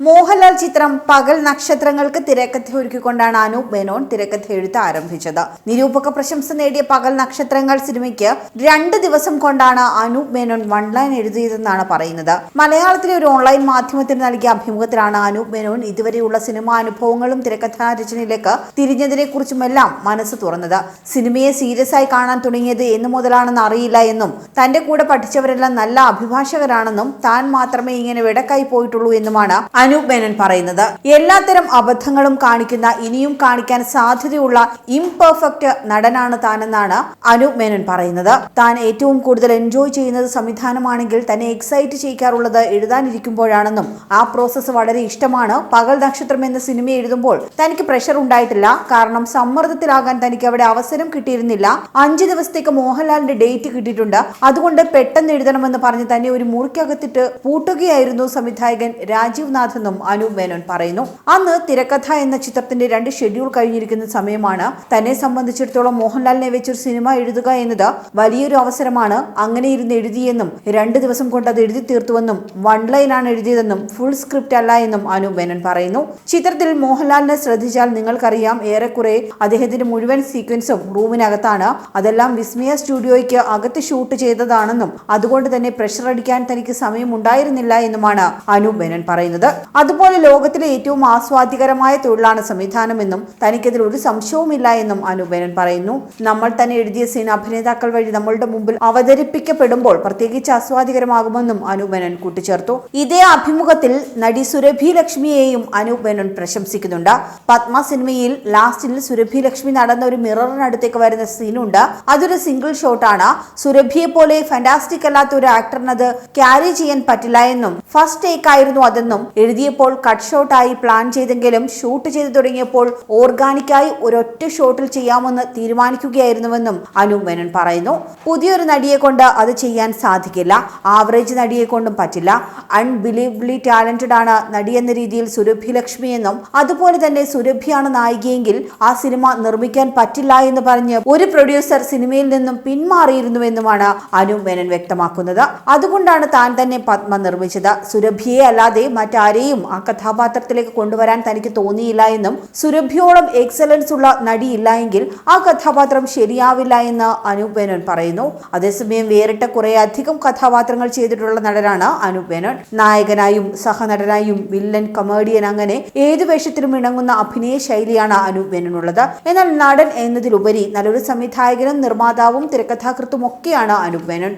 മോഹൻലാൽ ചിത്രം പകൽ നക്ഷത്രങ്ങൾക്ക് തിരക്കഥ ഒരുക്കിക്കൊണ്ടാണ് അനു മേനോൻ തിരക്കഥ എഴുത്ത് ആരംഭിച്ചത്. നിരൂപക പ്രശംസ നേടിയ പകൽ നക്ഷത്രങ്ങൾ സിനിമയ്ക്ക് രണ്ട് ദിവസം കൊണ്ടാണ് അനു മേനോൻ വൺ ലൈൻ എഴുതിയതെന്നാണ് പറയുന്നത്. മലയാളത്തിലെ ഒരു ഓൺലൈൻ മാധ്യമത്തിന് നൽകിയ അഭിമുഖത്തിലാണ് അനു മേനോൻ ഇതുവരെയുള്ള സിനിമാ അനുഭവങ്ങളും തിരക്കഥാ രചനയിലേക്ക് തിരിഞ്ഞതിനെ കുറിച്ചുമെല്ലാം മനസ്സ് തുറന്നത്. സിനിമയെ സീരിയസ് ആയി കാണാൻ തുടങ്ങിയത് എന്നു മുതലാണെന്ന് അറിയില്ല എന്നും തന്റെ കൂടെ പഠിച്ചവരെല്ലാം നല്ല അഭിഭാഷകരാണെന്നും താൻ മാത്രമേ ഇങ്ങനെ വെടക്കായി പോയിട്ടുള്ളൂ എന്നുമാണ് അനൂപ് മേനൻ പറയുന്നത് എല്ലാത്തരം അബദ്ധങ്ങളും കാണിക്കുന്ന ഇനിയും കാണിക്കാൻ സാധ്യതയുള്ള ഇംപെർഫെക്റ്റ് നടനാണ് താനെന്നാണ് അനൂപ് മേനൻ പറയുന്നത്. താൻ ഏറ്റവും കൂടുതൽ എൻജോയ് ചെയ്യുന്നത് സംവിധാനമാണെങ്കിൽ തന്നെ എക്സൈറ്റ് ചെയ്യിക്കാറുള്ളത് എഴുതാനിരിക്കുമ്പോഴാണെന്നും ആ പ്രോസസ്സ് വളരെ ഇഷ്ടമാണ്. പകൽ നക്ഷത്രം എന്ന സിനിമ എഴുതുമ്പോൾ തനിക്ക് പ്രഷർ ഉണ്ടായിട്ടില്ല. കാരണം സമ്മർദ്ദത്തിലാകാൻ തനിക്ക് അവിടെ അവസരം കിട്ടിയിരുന്നില്ല. അഞ്ച് ദിവസത്തേക്ക് മോഹൻലാലിന്റെ ഡേറ്റ് കിട്ടിയിട്ടുണ്ട്. അതുകൊണ്ട് പെട്ടെന്ന് എഴുതണമെന്ന് പറഞ്ഞ് തന്നെ ഒരു മുറിക്കകത്തിട്ട് പൂട്ടുകയായിരുന്നു സംവിധായകൻ രാജീവ് നാഥെന്നും അനു മേനോൻ പറയുന്നു. അന്ന് തിരക്കഥ എന്ന ചിത്രത്തിന്റെ രണ്ട് ഷെഡ്യൂൾ കഴിഞ്ഞിരിക്കുന്ന സമയമാണ് തന്നെ സംബന്ധിച്ചിടത്തോളം മോഹൻലാലിനെ വെച്ചൊരു സിനിമ എഴുതുക എന്നത് വലിയൊരു അവസരമാണ് അങ്ങനെ ഇരുന്ന് എഴുതിയെന്നും രണ്ട് ദിവസം കൊണ്ട് അത് എഴുതി തീർത്തുവെന്നും വൺ ലൈനാണ് എഴുതിയതെന്നും ഫുൾ സ്ക്രിപ്റ്റ് അല്ല എന്നും അനു മേനോൻ പറയുന്നു. ചിത്രത്തിൽ മോഹൻലാലിനെ ശ്രദ്ധിച്ചാൽ നിങ്ങൾക്കറിയാം ഏറെക്കുറെ അദ്ദേഹത്തിന്റെ മുഴുവൻ സീക്വൻസും റൂമിനകത്താണ്. അതെല്ലാം വിസ്മയ സ്റ്റുഡിയോയ്ക്ക് അകത്ത് ഷൂട്ട് ചെയ്തതാണെന്നും അതുകൊണ്ട് തന്നെ പ്രഷർ അടിക്കാൻ തനിക്ക് സമയം ഉണ്ടായിരുന്നില്ല എന്നുമാണ് അനു മേനോൻ പറയുന്നത്. അതുപോലെ ലോകത്തിലെ ഏറ്റവും ആസ്വാദ്യകരമായ തൊഴിലാണ് സംവിധാനമെന്നും തനിക്കതിൽ ഒരു സംശയവുമില്ല എന്നും അനൂപ് പറയുന്നു. നമ്മൾ തന്നെ എഴുതിയ സീൻ അഭിനേതാക്കൾ വഴി നമ്മളുടെ മുമ്പിൽ അവതരിപ്പിക്കപ്പെടുമ്പോൾ പ്രത്യേകിച്ച് ആസ്വാദികരമാകുമെന്നും അനൂപ് കൂട്ടിച്ചേർത്തു. ഇതേ അഭിമുഖത്തിൽ നടി സുരഭി ലക്ഷ്മിയെയും അനൂപ് മേനോൻ പ്രശംസിക്കുന്നുണ്ട്. പത്മ സിനിമയിൽ ലാസ്റ്റിൽ സുരഭി ലക്ഷ്മി നടന്ന ഒരു മിററിനടുത്തേക്ക് വരുന്ന സീനുണ്ട്. അതൊരു സിംഗിൾ ഷോട്ടാണ്. സുരഭിയെ പോലെ ഫാന്റാസ്റ്റിക് അല്ലാത്ത ഒരു ആക്ടറിനത് ക്യാരി ചെയ്യാൻ പറ്റില്ല എന്നും ഫസ്റ്റ് ടേക്ക് ആയിരുന്നു അതെന്നും എഴുതിയപ്പോൾ കട്ട് ഷോട്ടായി പ്ലാൻ ചെയ്തെങ്കിലും ഷൂട്ട് ചെയ്തു തുടങ്ങിയപ്പോൾ ഓർഗാനിക്കായി ഒരൊറ്റ ഷോട്ടിൽ ചെയ്യാമെന്ന് തീരുമാനിക്കുകയായിരുന്നുവെന്നും അനു മേനോൻ പറയുന്നു. പുതിയൊരു നടിയെ കൊണ്ട് അത് ചെയ്യാൻ സാധിക്കില്ല. ആവറേജ് നടിയെ കൊണ്ടും പറ്റില്ല. അൺബിലീവ്ലി ടാലന്റഡ് ആണ് നടി എന്ന രീതിയിൽ സുരഭി ലക്ഷ്മി എന്നും അതുപോലെ തന്നെ സുരഭിയാണ് നായികയെങ്കിൽ ആ സിനിമ നിർമ്മിക്കാൻ പറ്റില്ല എന്ന് പറഞ്ഞ് ഒരു പ്രൊഡ്യൂസർ സിനിമയിൽ നിന്നും പിന്മാറിയിരുന്നുവെന്നുമാണ് അനു മേനോൻ വ്യക്തമാക്കുന്നത്. അതുകൊണ്ടാണ് താൻ തന്നെ പത്മ നിർമ്മിച്ചത്. സുരഭിയെ അല്ലാതെ മറ്റാരെയും ആ കഥാപാത്രത്തിലേക്ക് കൊണ്ടുവരാൻ തനിക്ക് തോന്നിയില്ല എന്നും സുരഭിയോളം എക്സലൻസ് ഉള്ള നടിയില്ല എങ്കിൽ ആ കഥാപാത്രം ശരിയാവില്ല എന്ന് അനൂപ് മേനോൻ പറയുന്നു. അതേസമയം വേറിട്ട കുറെ അധികം കഥാപാത്രങ്ങൾ ചെയ്തിട്ടുള്ള നടനാണ് അനൂപ് മേനോൻ. നായകനായും സഹനടനായും വില്ലൻ കമേഡിയൻ അങ്ങനെ ഏതു വേഷത്തിലും ഇണങ്ങുന്ന അഭിനയ ശൈലിയാണ് അനൂപ് മേനോനുള്ളത്. എന്നാൽ നടൻ എന്നതിലുപരി നല്ലൊരു സംവിധായകനും നിർമ്മാതാവും തിരക്കഥാകൃത്തും ഒക്കെയാണ് അനൂപ് മേനോൻ.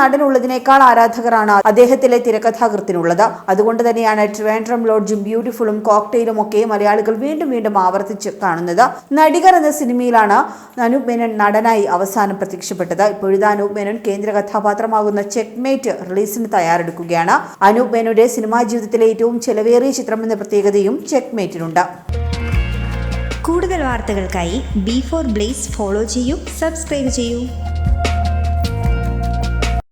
നടനുള്ളതിനേക്കാൾ ആരാധകരാണ് അദ്ദേഹത്തിലെ തിരക്കഥാകൃത്തിനുള്ളത്. അതുകൊണ്ട് തന്നെയാണ് ട്രിവാൻഡ്രം ലോഡ്ജും ബ്യൂട്ടിഫുളും കോക്ടെയിലും ഒക്കെ മലയാളികൾ വീണ്ടും വീണ്ടും ആവർത്തിച്ച് കാണുന്നത്. നടികർ എന്ന സിനിമയിലാണ് അനൂപ് മേനൻ നടനായി അവസാനം പ്രത്യക്ഷപ്പെട്ടത്. ഇപ്പോഴത്തെ അനൂപ് മേനൻ കേന്ദ്ര കഥാപാത്രമാകുന്ന ചെക്ക്മേറ്റ് റിലീസിന് തയ്യാറെടുക്കുകയാണ്. അനൂപ് മേനോന്റെ സിനിമാ ജീവിതത്തിലെ ഏറ്റവും ചെലവേറിയ ചിത്രം എന്ന പ്രത്യേകതയും ചെക്ക്മേറ്റിനുണ്ട് കൂടുതൽ വാർത്തകൾക്കായി ബി ഫോർ ബ്ലേസ് ഫോളോ ചെയ്യൂ സബ്സ്ക്രൈബ് ചെയ്യൂ.